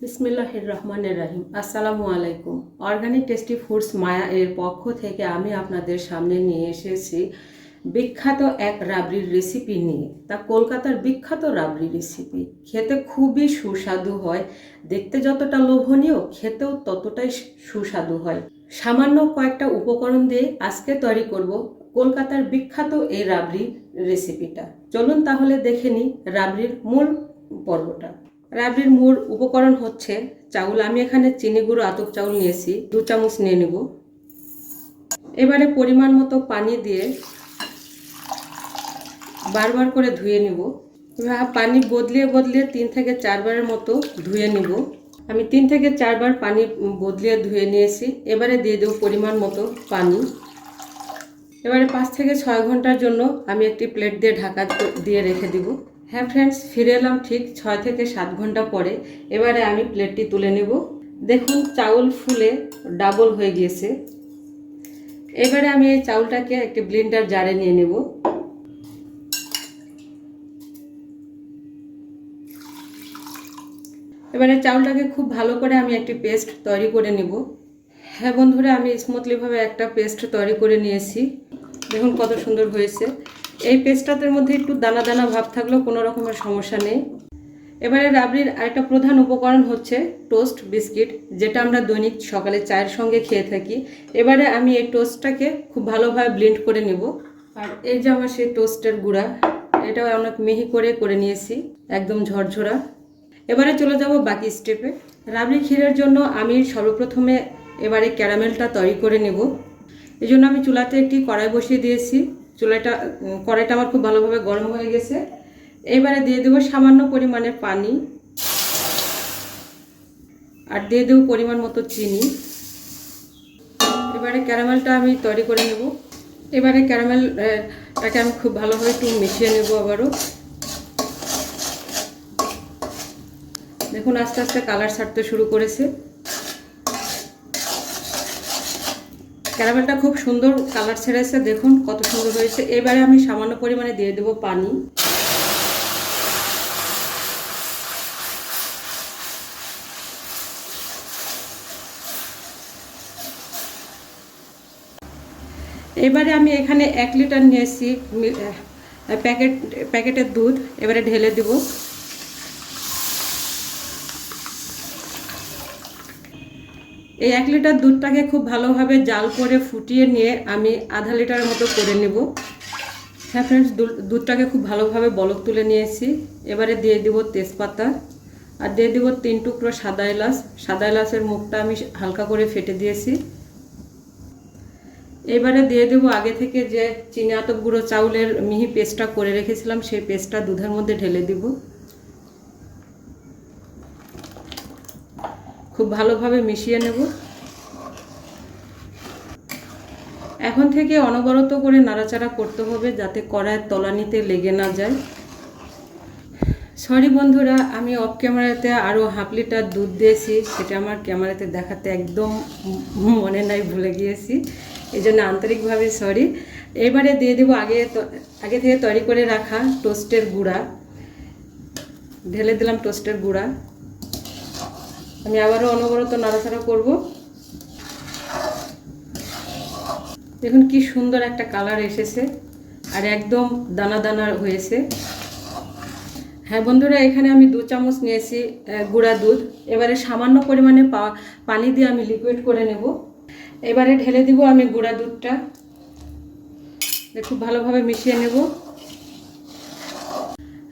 বিসমিল্লাহির রহমানের রাহিম। আসসালামু আলাইকুম। অর্গানিক টেস্টি ফুডস মায়া এর পক্ষ থেকে আমি আপনাদের সামনে নিয়ে এসেছি বিখ্যাত এক রাবড়ির রেসিপি নিয়ে। তা কলকাতার বিখ্যাত রাবড়ি রেসিপি খেতে খুবই সুস্বাদু হয়। দেখতে যতটা লোভনীয়, খেতেও ততটাই সুস্বাদু হয়। সামান্য কয়েকটা উপকরণ দিয়ে আজকে তৈরি করব কলকাতার বিখ্যাত এই রাবড়ি রেসিপিটা চলুন তাহলে দেখে নিই রাবড়ির মূল পর্বটা। রাবড়ির মূল উপকরণ হচ্ছে চাউল। আমি এখানে চিনি গুঁড়ো, আতপ চাউল নিয়েছি। দু চামচ নিয়ে নেব। এবারে পরিমাণ মতো পানি দিয়ে বারবার করে ধুয়ে নিব। এবার পানি বদলিয়ে বদলিয়ে তিন থেকে চারবারের মতো ধুয়ে নিব। আমি তিন থেকে চারবার পানি বদলিয়ে ধুয়ে নিয়েছি। এবারে দিয়ে দেবো পরিমাণ মতো পানি। এবারে পাঁচ থেকে ছয় ঘণ্টার জন্য আমি একটি প্লেট দিয়ে ঢাকা দিয়ে রেখে দিব। হ্যাঁ ফ্রেন্ডস ফিরে এলাম ঠিক ছয় থেকে সাত ঘণ্টা পরে। এবারে আমি প্লেটটি তুলে নেব। দেখুন, চাউল ফুলে ডাবল হয়ে গিয়েছে। এবারে আমি এই চাউলটাকে একটি ব্লিন্ডার জারে নিয়ে নেব। এবারে চাউলটাকে খুব ভালো করে আমি একটি পেস্ট তৈরি করে নেব। হ্যাঁ বন্ধুরা, আমি স্মুথলিভাবে একটা পেস্ট তৈরি করে নিয়েছি। দেখুন কত সুন্দর হয়েছে। এই পেস্টটাতের মধ্যে একটু দানা দানা ভাব থাকলেও কোনো রকমের সমস্যা নেই। এবারে রাবড়ির আরেকটা প্রধান উপকরণ হচ্ছে টোস্ট বিস্কিট, যেটা আমরা দৈনিক সকালে চায়ের সঙ্গে খেয়ে থাকি। এবারে আমি এই টোস্টটাকে খুব ভালোভাবে ব্লেন্ড করে নেব। আর এই যে আমার সেই টোস্টের গুঁড়া, এটাও অনেক মিহি করে করে নিয়েছি, একদম ঝরঝরা। এবারে চলে যাব বাকি স্টেপে। রাবড়ি ক্ষীরের জন্য আমি সর্বপ্রথমে এবারে ক্যারামেলটা তৈরি করে নেব। এই জন্য আমি চুলাতে একটি কড়াই বসিয়ে দিয়েছি। চুলাটা কড়াইটা আমার খুব ভালোভাবে গরম হয়ে গেছে। এবারে দিয়ে দেবো সামান্য পরিমাণে পানি আর দিয়ে দেবো পরিমাণ মতো চিনি। এবারে ক্যারামেলটা আমি তৈরি করে নেব। এবারে ক্যারামেলটাকে আমি খুব ভালোভাবে একটু মিশিয়ে নেব আবারও। দেখুন আস্তে আস্তে কালার ছাড়তে শুরু করেছে। ক্যারামেলটা খুব সুন্দর কালার ছেড়েছে, দেখুন কত সুন্দর হয়েছে। এবারে আমি সামান্য পরিমাণে দিয়ে দেবো পানি। এবারে আমি এখানে এক লিটার নিয়েছি প্যাকেট, প্যাকেটের দুধ, এবারে ঢেলে দেবো। এই এক লিটার দুধটাকে খুব ভালোভাবে জাল করে ফুটিয়ে নিয়ে আমি আধা লিটার মতো করে নেব। হ্যাঁ ফ্রেন্ডস দুধটাকে খুব ভালোভাবে বলক তুলে নিয়েছি। এবারে দিয়ে দিব তেজপাতা আর দিয়ে দিব তিন টুকরো সাদা এলাচ। সাদা এলাচের মুখটা আমি হালকা করে ফেটে দিয়েছি। এবারে দিয়ে দেব আগে থেকে যে চিনি আতপ গুঁড়ো চাউলের মিহি পেস্টটা করে রেখেছিলাম, সেই পেস্টটা দুধের মধ্যে ঢেলে দিব। খুব ভালোভাবে মিশিয়ে নেব। এখন থেকে অনবরত করে নাড়াচাড়া করতে হবে যাতে কড়াইয়ের তলানিতে লেগে না যায়। সরি বন্ধুরা, আমি অফ ক্যামেরাতে আরও হাফ লিটার দুধ দিয়েছি, সেটা আমার ক্যামেরাতে দেখাতে একদম মনে নাই, ভুলে গিয়েছি। এই জন্য আন্তরিকভাবে সরি এবারে দিয়ে দেবো আগে আগে থেকে তৈরি করে রাখা টোস্টের গুঁড়া। ঢেলে দিলাম টোস্টের গুঁড়া। আমি আবারও অনবরত নাড়াচাড়া করব। দেখুন কি সুন্দর একটা কালার এসেছে আর একদম দানা দানা হয়েছে। হ্যাঁ বন্ধুরা, এখানে আমি দু চামচ নিয়েছি গুঁড়া দুধ। এবারে সামান্য পরিমাণে পানি দিয়ে আমি লিকুইড করে নেব। এবারে ঢেলে দিব আমি গুঁড়া দুধটা। খুব ভালোভাবে মিশিয়ে নেব।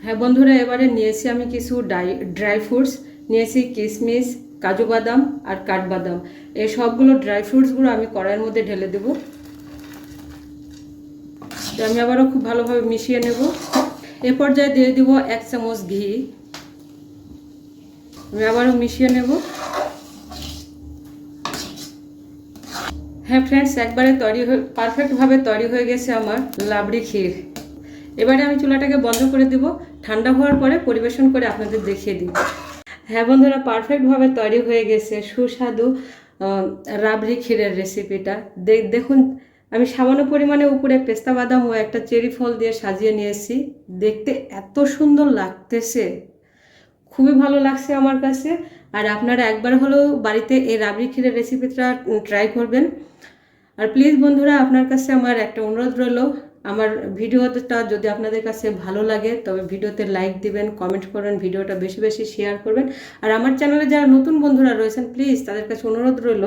হ্যাঁ বন্ধুরা, এবারে নিয়েছি আমি কিছু ডাই ড্রাই ফ্রুটস নিয়েছি কিশমিশ কাজু বাদাম আর কাঠবাদাম। এই সবগুলো ড্রাই ফ্রুটসগুলো আমি কড়াইয়ের মধ্যে ঢেলে দেব। আমি আবারও খুব ভালোভাবে মিশিয়ে নেব। এ পর্যায়ে দিয়ে দিব এক চামচ ঘি। আমি আবারও মিশিয়ে নেব। হ্যাঁ ফ্রেন্ডস একবারে তৈরি হয়ে পারফেক্টভাবে তৈরি হয়ে গেছে আমার লাবড়ি ক্ষীর। এবারে আমি চুলাটাকে বন্ধ করে দেব। ঠান্ডা হওয়ার পরে পরিবেশন করে আপনাদের দেখিয়ে দিব হ্যাঁ বন্ধুরা পারফেক্টভাবে তৈরি হয়ে গেছে। সুস্বাদু রাবড়ি ক্ষীরের রেসিপিটা দেখুন, আমি সামান্য পরিমাণে উপরে পেস্তা বাদাম ও একটা চেরি ফল দিয়ে সাজিয়ে নিয়েছি। দেখতে এত সুন্দর লাগতেছে। খুবই ভালো লাগছে আমার কাছে। আর আপনারা একবার হলেও বাড়িতে এই রাবড়ি ক্ষীরের রেসিপিটা ট্রাই করবেন। আর প্লিজ বন্ধুরা, আপনার কাছে আমার একটা অনুরোধ রইল। আমার ভিডিওটা যদি আপনাদের কাছে ভালো লাগে, তবে ভিডিওতে লাইক দিবেন কমেন্ট করবেন, ভিডিওটা বেশি বেশি শেয়ার করবেন। আর আমার চ্যানেলে যারা নতুন বন্ধুরা রয়েছেন প্লিজ তাদের কাছে অনুরোধ রইল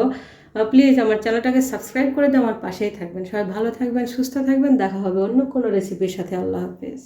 প্লিজ আমার চ্যানেলটাকে সাবস্ক্রাইব করে দিয়ে আমার পাশেই থাকবেন। সবাই ভালো থাকবেন, সুস্থ থাকবেন, দেখা হবে অন্য কোনো রেসিপির সাথে। আল্লাহ হাফেজ।